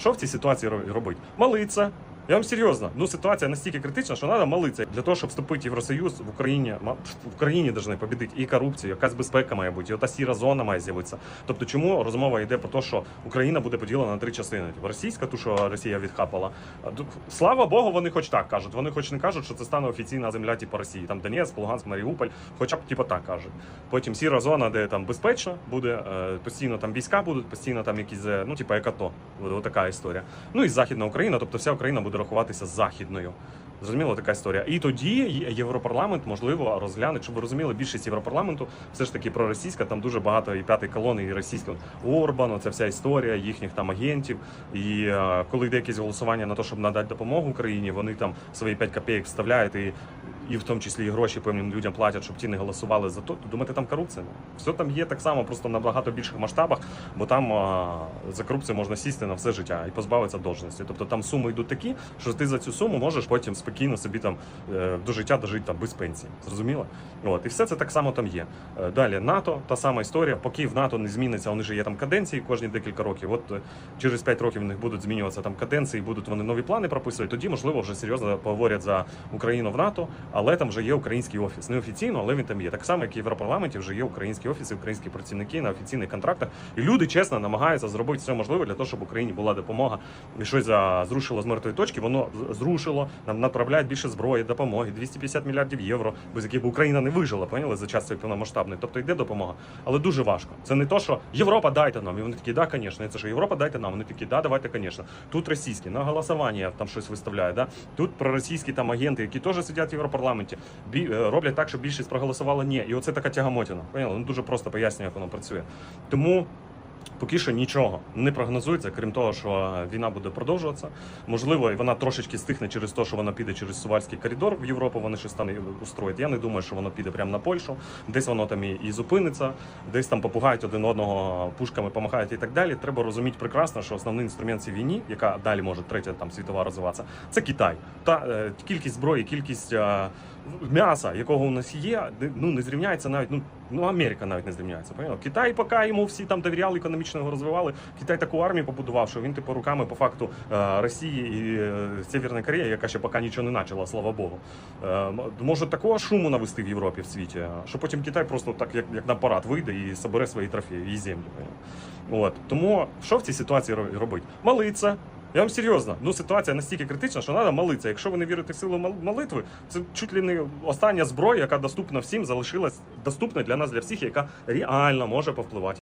що в цій ситуації ро- робити? Молиться. Я вам серйозно, ну ситуація настільки критична, що треба молитися для того, щоб вступити в Євросоюз в Україні. В Україні повинні побідити і корупцію, якась безпека має бути, і ота сіра зона має з'явитися. Тобто, чому розмова йде про те, що Україна буде поділена на три частини? Типу, Російська, ту, що Росія відхапала. Слава Богу, вони хоч так кажуть. Вони хоч не кажуть, що це стане офіційна земля, типу Росії. Там Донецьк, Луганськ, Маріуполь, хоча б типу так кажуть. Потім сіра зона, де там безпечно буде, е, постійно там війська будуть, постійно там якісь, е, ну типу, як АТО. Буде отака історія. Ну і Західна Україна, тобто вся Україна буде рахуватися західною. Зрозуміло, така історія. І тоді Європарламент можливо розгляне, щоб ви розуміли, більшість Європарламенту все ж таки проросійська, там дуже багато і п'ятої колони, і російського Орбану, це вся історія їхніх там агентів. І е, коли йде якесь голосування на те, щоб надати допомогу Україні, вони там свої 5 копійок вставляють і. І в тому числі і гроші певним людям платять, щоб ті не голосували за то. Думаєте, там корупція? Все там є так само, просто на набагато більших масштабах, бо там а, за корупцію можна сісти на все життя і позбавитися должності. Тобто там суми йдуть такі, що ти за цю суму можеш потім спокійно собі там е, до життя дожити там без пенсії. Зрозуміло? От і все це так само там є. Е, Далі НАТО, та сама історія. Поки в НАТО не зміниться, вони ж є там каденції кожні декілька років. От е, через 5 років в них будуть змінюватися там каденції, будуть вони нові плани прописувати. Тоді можливо вже серйозно поговорять за Україну в НАТО, але там вже є український офіс. Не офіційно, але він там є. Так само, як і в Європарламенті вже є українські офіси, українські працівники на офіційних контрактах. І люди чесно намагаються зробити все можливе для того, щоб Україні була допомога і щось зрушило з мертвої точки. Воно зрушило, нам направляють більше зброї, допомоги, 250 мільярдів євро, без яких би Україна не вижила, поняли за час цієї повномасштабної. Тобто йде допомога, але дуже важко. Це не то, що Європа дайте нам. І вони такі, да, звісно. Це що Європа дайте нам. Вони такі, да, давайте, звісно. Тут російські на голосування там щось виставляють. Да? Тут проросійські там агенти, які теж сидять в Європарламенті, бі, е, роблять так, щоб більшість проголосувала ні. І оце така тягамотіна. Поняли? Ну дуже просто пояснює, як воно працює. Тому. Поки що нічого не прогнозується, крім того, що війна буде продовжуватися. Можливо, і вона трошечки стихне через те, що вона піде через Сувальський коридор в Європу. Вони щось там і устроять. Я не думаю, що воно піде прямо на Польщу. Десь воно там і, зупиниться, десь там попугають один одного пушками, помахають і так далі. Треба розуміти прекрасно, що основний інструмент цій війні, яка далі може третя там світова розвиватися, це Китай. Та е, кількість зброї, кількість е, м'яса, якого у нас є, ну не зрівняється навіть. Ну ну Америка навіть не зрівняється. Поняла? Китай, поки йому всі там довіряли, економічно його розвивали. Китай таку армію побудував, що він типу руками по факту е, Росії і е, Северної Кореї, яка ще поки нічого не почала, слава Богу. Е, може такого шуму навести в Європі в світі, що потім Китай просто так, як, як на парад, вийде і собере свої трофеї і землі. От тому що в цій ситуації ро- робити? Молиться. Я вам серйозно, ну ситуація настільки критична, що треба молитися. Якщо ви не вірите в силу молитви, це чуть ли не остання зброя, яка доступна всім, залишилась доступна для нас, для всіх, яка реально може повпливати.